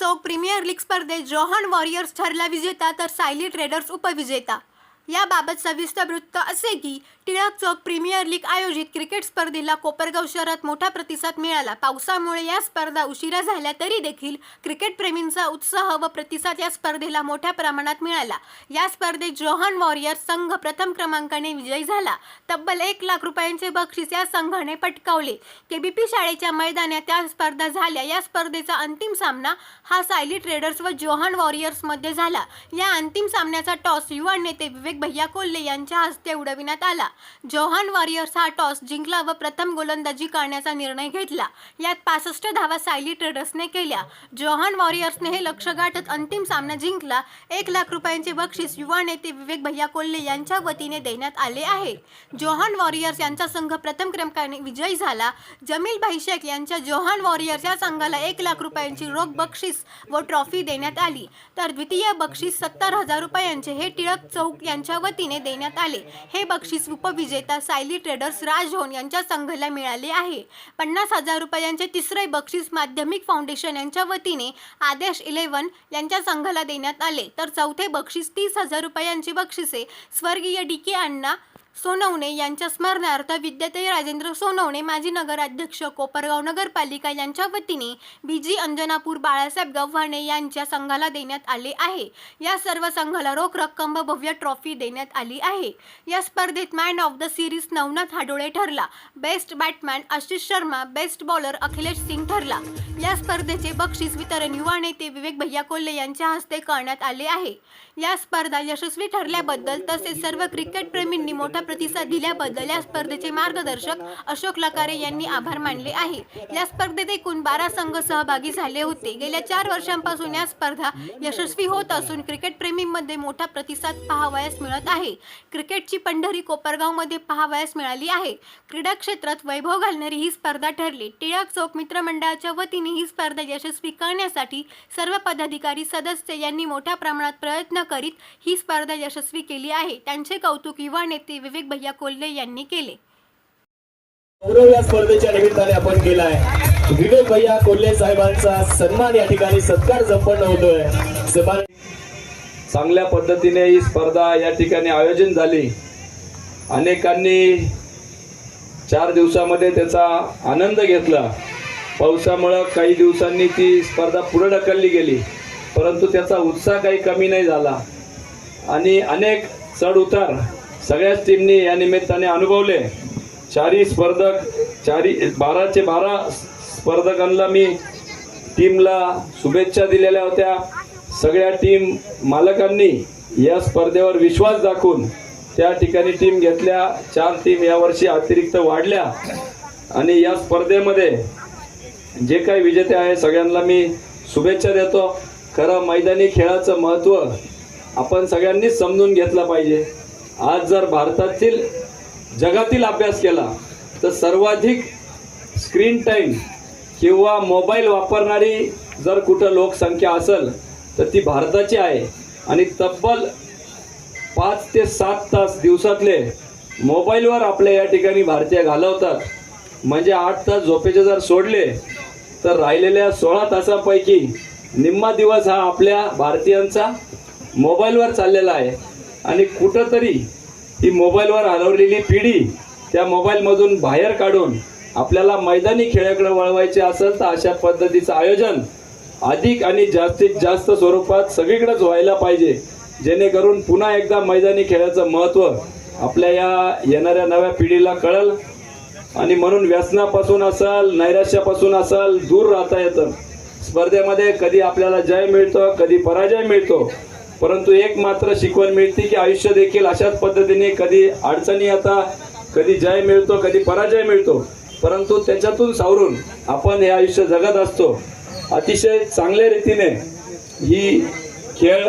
चौक premier league स्पर्धेत Johan warriors ठरला विजेता तर सायली ट्रेडर्स उपविजेता. याबाबत सविस्तर वृत्त असे की टिळक चौक प्रीमियर लीग आयोजित क्रिकेट स्पर्धेला कोपरगाव शहरात मोठा प्रतिसाद मिळाला. पावसामुळे या स्पर्धा उशिरा झाल्या तरी देखील क्रिकेट प्रेमींचा उत्साह व प्रतिसाद या स्पर्धेला मोठ्या प्रमाणात मिळाला. या स्पर्धेत जोहान वॉरियर्स संघ प्रथम क्रमांकाने विजयी झाला. तब्बल एक लाख रुपयांचे बक्षीस या संघाने पटकावले. केबीपी शाळेच्या मैदानात त्या स्पर्धा झाल्या. या स्पर्धेचा अंतिम सामना हा सायली ट्रेडर्स व जोहान वॉरियर्समध्ये झाला. या अंतिम सामन्याचा टॉस युवा नेते विवेक भैया कोल्हे यांच्या हस्ते उडविण्यात आला. जोहान वॉरियर्स हा टॉस जिंकला व प्रथम गोलंदाजी करण्याचा निर्णय घेतला. यात पासष्ट धावा सायली ट्रेडर्सने केल्या. जोहान वॉरियर्सने हे लक्ष गाठत अंतिम सामना जिंकला. एक लाख रुपयांचे बक्षीस युवा नेते विवेक भैया कोल्हे यांच्या वतीने देण्यात आले आहे. जोहान वॉरियर्स यांचा संघ प्रथम क्रमांकाने विजयी झाला. जमील भाई शेख यांच्या जोहान वॉरियर्स या संघाला एक लाख रुपयांची रोख बक्षीस व ट्रॉफी देण्यात आली. तर द्वितीय बक्षीस सत्तर हजार रुपयांचे हे टिळक चौक यांच्या वतीने देण्यात आले. हे बक्षीस उपविजेता सायली ट्रेडर्स राजहोन यांच्या संघाला मिळाले आहे. पन्नास हजार रुपयांचे तिसरे बक्षीस माध्यमिक फाउंडेशन यांच्या वतीने आदेश इलेव्हन यांच्या संघाला देण्यात आले. तर चौथे बक्षीस तीस हजार रुपयांची बक्षिसे स्वर्गीय डी के अण्णा सोनवणे यांच्या स्मरणार्थ विद्याताई राजेंद्र सोनवणे माजी नगराध्यक्ष कोपरगाव नगरपालिका यांच्या वतीने बीजी अंजनापूर बाळासाहेब गव्हाणे यांच्या संघाला देण्यात आले आहे. या सर्व संघाला रोख रक्कम व भव्य ट्रॉफी देण्यात आली आहे. या स्पर्धेत man of the series Navnath Hadole ठरला. Best batman Ashish Sharma best bowler Akhilesh Singh ठरला. या स्पर्धेचे बक्षीस वितरण युवा नेते विवेक भैया कोल्हे यांच्या हस्ते करण्यात आले आहे. या स्पर्धा यशस्वी ठरल्याबद्दल तसेच सर्व क्रिकेटप्रेमींनी प्रेमींनी चांगला प्रतिसाद दिल्याबद्दल या स्पर्धेचे मार्गदर्शक अशोक लकारे यांनी आभार मानले आहे. या स्पर्धेत एकूण बारा संघ सहभागी झाले होते. गेल्या चार वर्षांपासून या स्पर्धा यशस्वी होत असून क्रिकेट प्रेमींमध्ये मोठा प्रतिसाद पाहावयास मिळत आहे. क्रिकेटची पंढरी कोपरगावमध्ये पाहावयास मिळाली आहे. क्रीडा क्षेत्रात वैभव घालणारी ही स्पर्धा ठरली. टिळक चौक मित्रमंडळाच्या वतीने ही स्पर्धा यशस्वी करण्यासाठी सर्व पदाधिकारी सदस्य यांनी मोठ्या प्रमाणात प्रयत्न करीत ही स्पर्धा यशस्वी केली आहे. त्यांचे कौतुक युवा नेते विवेक भैया कोल्हे यांनी केले. गौरव या स्पर्धेच्या निमित्ताने आपण केलाय विवेक भैया कोल्हे साहेबांचा सन्मान या ठिकाणी सत्कार संपन्न होतोय. सन्मान चांगल्या पद्धतीने ही स्पर्धा या ठिकाणी आयोजन झाली. अनेकांनी चार दिवसामध्ये त्याचा आनंद घेतला. पावसामुळं काही दिवसांनी ती स्पर्धा पुढे ढकलली गेली. परंतु त्याचा उत्साह काही कमी नाही झाला. आणि अनेक चढ उतार सगळ्याच टीमनी या निमित्ताने अनुभवले. चारी स्पर्धक चारी बाराचे बारा स्पर्धकांना मी टीमला शुभेच्छा दिलेल्या होत्या. सगळ्या टीम मालकांनी या स्पर्धेवर विश्वास दाखवून त्या ठिकाणी टीम घेतल्या. चार टीम यावर्षी अतिरिक्त वाढल्या. आणि या स्पर्धेमध्ये जे काही विजेते आहे सगळ्यांना मी शुभेच्छा देतो. खरं मैदानी खेळाचं महत्त्व आपण सगळ्यांनीच समजून घेतलं पाहिजे. आज जर भारतातील जगातील अभ्यास केला तर सर्वाधिक स्क्रीन टाईम किंवा मोबाईल वापरणारी जर कुठं लोकसंख्या असेल तर ती भारताची आहे. आणि तब्बल पाच ते सात तास दिवसातले मोबाईलवर आपल्या या ठिकाणी भारतीय घालवतात. म्हणजे आठ तास झोपेचे जर सोडले तर राहिलेल्या सोळा तासापैकी निम्मा दिवस हा आपल्या भारतीयांचा मोबाईलवर चाललेला आहे. आणि कुठंतरी ही मोबाईलवर हलवलेली पिढी त्या मोबाईलमधून बाहेर काढून आपल्याला मैदानी खेळाकडे वळवायचे असेल तर अशा पद्धतीचं आयोजन अधिक आणि जास्तीत जास्त स्वरूपात सगळीकडेच व्हायला पाहिजे. जेणेकरून पुन्हा एकदा मैदानी खेळाचं महत्त्व आपल्या या येणाऱ्या नव्या पिढीला कळल. आणि म्हणून व्यसनापासून असाल नैराश्यापासून असाल दूर राहता येतं. स्पर्धेमध्ये कधी आपल्याला जय मिळतो कधी पराजय मिळतो परंतु एक मात्र शिकवण मिळते की आयुष्य देखील अशाच पद्धतीने कधी अडचणी येतात कधी जय मिळतो कधी पराजय मिळतो. परंतु त्याच्यातून सावरून आपण हे आयुष्य जगत असतो. अतिशय चांगल्या रीतीने ही खेळ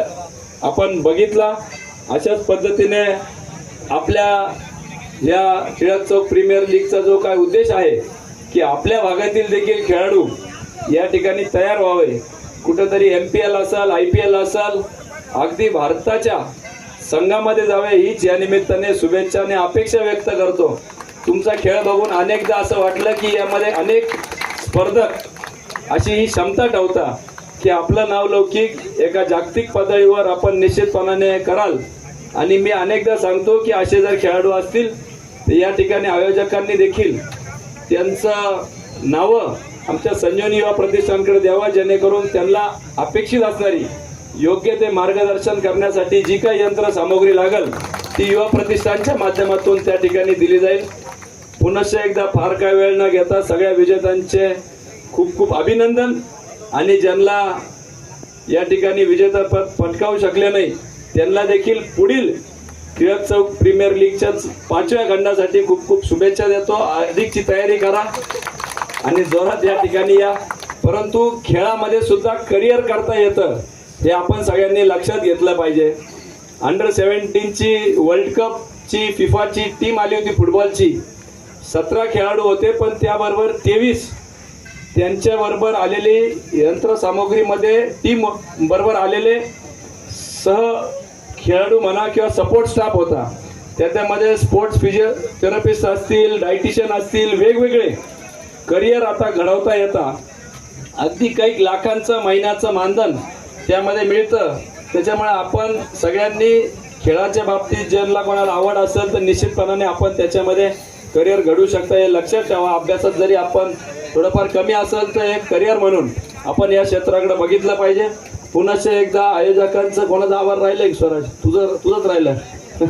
आपण बघितला. अशाच पद्धतीने आपल्या या टिळक प्रीमियर लीगचा जो काय उद्देश आहे की आपल्या भागातील देखील खेळाडू या ठिकाणी तयार व्हावे. कुठंतरी एम पी एल असाल आय पी एल असाल अगदी भारताच्या संघामध्ये जावे हीच या निमित्ताने शुभेच्छा आणि अपेक्षा व्यक्त करतो. तुमचा खेळ बघून अनेकदा असं वाटलं की यामध्ये अनेक स्पर्धक अशी ही क्षमता ठेवता की आपलं नाव लौकिक एका जागतिक पातळीवर आपण निश्चितपणाने कराल. आणि मी अनेकदा सांगतो की असे जर खेळाडू असतील तर या ठिकाणी आयोजकांनी देखील त्यांचं नावं आमच्या संजीवनी युवा प्रतिष्ठानकडे द्यावा जेणेकरून त्यांना अपेक्षित असणारी योग्य ते मार्गदर्शन करण्यासाठी जी काही यंत्रसामुग्री लागल ती युवा प्रतिष्ठानच्या माध्यमातून त्या ठिकाणी दिली जाईल. पुनश्च एकदा फार काय वेळ न घेता सगळ्या विजेत्यांचे खूप खूप अभिनंदन. आणि ज्यांना या ठिकाणी विजेतापद पटकावू शकले नाही त्यांना देखील पुढील टिळक चौक प्रीमियर लीगच्या पाचव्या खंडासाठी खूप खूप शुभेच्छा देतो. अधिकची तयारी करा. आणि जोरात या ठिकाणी या. परंतु खेळामध्ये सुद्धा करिअर करता येतं. हे आपण सगळ्यांनी लक्षात घेतलं पाहिजे. अंडर सेवन्टीनची वर्ल्ड कपची फिफाची टीम आली होती फुटबॉलची सतरा खेळाडू होते पण त्याबरोबर तेवीस त्यांच्याबरोबर आलेली यंत्रसामुग्रीमध्ये टीम बरोबर आलेले सह खेळाडू म्हणा किंवा सपोर्ट स्टाफ होता. त्याच्यामध्ये स्पोर्ट्स फिजिओथेरपिस्ट असतील डायटिशियन असतील वेगवेगळे करिअर आता घडवता येता. अगदी काही लाखांचं महिन्याचं मानधन त्यामध्ये मिळतं. त्याच्यामुळे आपण सगळ्यांनी खेळाच्या बाबतीत ज्यांना कोणाला आवड असेल तर निश्चितपणाने आपण त्याच्यामध्ये करिअर घडू शकता. हे लक्षात ठेवा. अभ्यासात जरी आपण थोडंफार कमी असेल तर एक करिअर म्हणून आपण या क्षेत्राकडे बघितलं पाहिजे. पुन्हा एकदा आयोजकांचं कोणाचा आभार राहिलं स्वराज? तुझं तुझंच राहिलं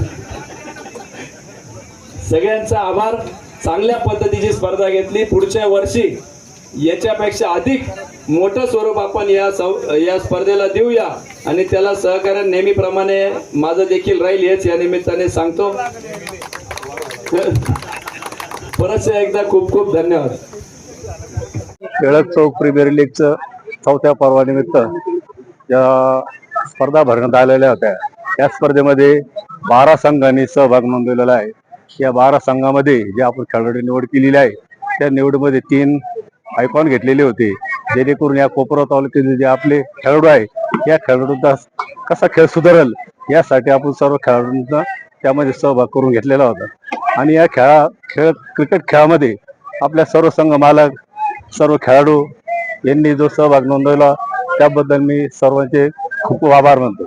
सगळ्यांचा आभार. चांगल्या पद्धतीची स्पर्धा घेतली. पुढच्या वर्षी याच्यापेक्षा अधिक मोठं स्वरूप आपण या सौ या स्पर्धेला देऊया. आणि त्याला सहकार्य नेहमीप्रमाणे माझं देखील राहील हेच या निमित्ताने सांगतो. परत एकदा खूप खूप धन्यवाद. टिळक चौक प्रीमियर लीगचं चौथ्या पर्वानिमित्त ज्या स्पर्धा भरण्यात आलेल्या होत्या. त्या स्पर्धेमध्ये बारा संघांनी सहभाग नोंदवलेला आहे. या बारा संघामध्ये जे आपण खेळाडू निवड केलेली आहे त्या निवडीमध्ये तीन आयकॉन घेतलेले होते. जेणेकरून या कोपरा तालुक्यातील जे आपले खेळाडू आहे या खेळाडूंचा कसा खेळ सुधारेल यासाठी आपण सर्व खेळाडूंचा त्यामध्ये सहभाग करून घेतलेला होता. आणि या खेळा खेळ क्रिकेट खेळामध्ये आपल्या सर्व संघ मालक सर्व खेळाडू यांनी जो सहभाग नोंदवला त्याबद्दल मी सर्वांचे खूप खूप आभार मानतो.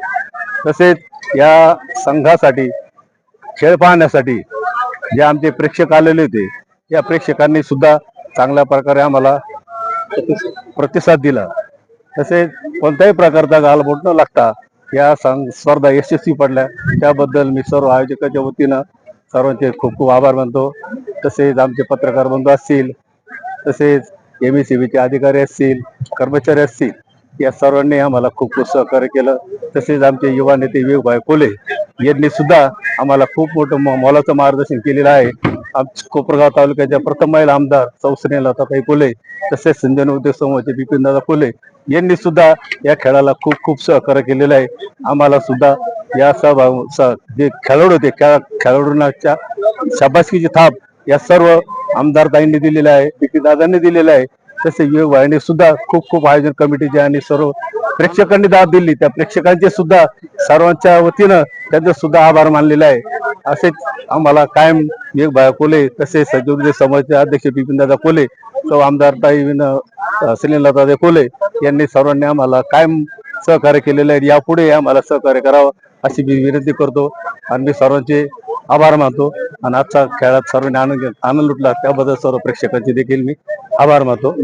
तसेच या संघासाठी खेळ पाहण्यासाठी जे आमचे प्रेक्षक आलेले होते या प्रेक्षकांनी सुद्धा चांगल्या प्रकारे आम्हाला प्रतिसाद दिला. तसेच कोणत्याही प्रकारचा गालबोट न लागता या सांग स्पर्धा यशस्वी पडल्या. त्याबद्दल मी सर्व आयोजकाच्या वतीनं सर्वांचे खूप खूप आभार मानतो. तसेच आमचे पत्रकार बंधू असतील तसेच एम एस बीचे अधिकारी असतील कर्मचारी असतील या सर्वांनी आम्हाला खूप खूप सहकार्य केलं. तसेच आमचे युवा नेते विवेकभाई कोले यांनी सुद्धा आम्हाला खूप मोठं मोलाचं मार्गदर्शन केलेलं आहे. आमच्या कोपरगाव तालुक्याच्या प्रथम महिला आमदार चौसने लताताई कोले तसेच संजन उद्योग समूहाचे बिपिनदादा कोले यांनी सुद्धा या खेळाला खूप खूप सहकार्य केलेलं आहे. आम्हाला सुद्धा या सहभाग स- जे खेळाडू होते खेळा खेळाडूंच्या शाबासकीची थाप या सर्व आमदार ताईंनी दिलेलं आहे बिपिन दादांनी दिलेलं आहे. तसे विवेक भाईंनी सुद्धा खूप खूप आयोजन कमिटीचे आणि सर्व प्रेक्षकांनी दाद दिली. त्या प्रेक्षकांचे सुद्धा सर्वांच्या वतीनं त्यांचे सुद्धा आभार मानलेले आहे. असेच आम्हाला कायम विवेक भाई कोले तसेच सज्जोदय समाजाचे अध्यक्ष बिपिनदादा कोले सौ आमदार ताई श्रीलतादे कोले यांनी सर्वांनी आम्हाला कायम सहकार्य केलेलं आहे. यापुढे आम्हाला सहकार्य करावं अशी मी विनंती करतो आणि मी सर्वांचे आभार मानतो आणि आजचा खेळात सर्वांनी आनंद आनंद लुटला त्याबद्दल सर्व प्रेक्षकांचे देखील मी आभार मानतो.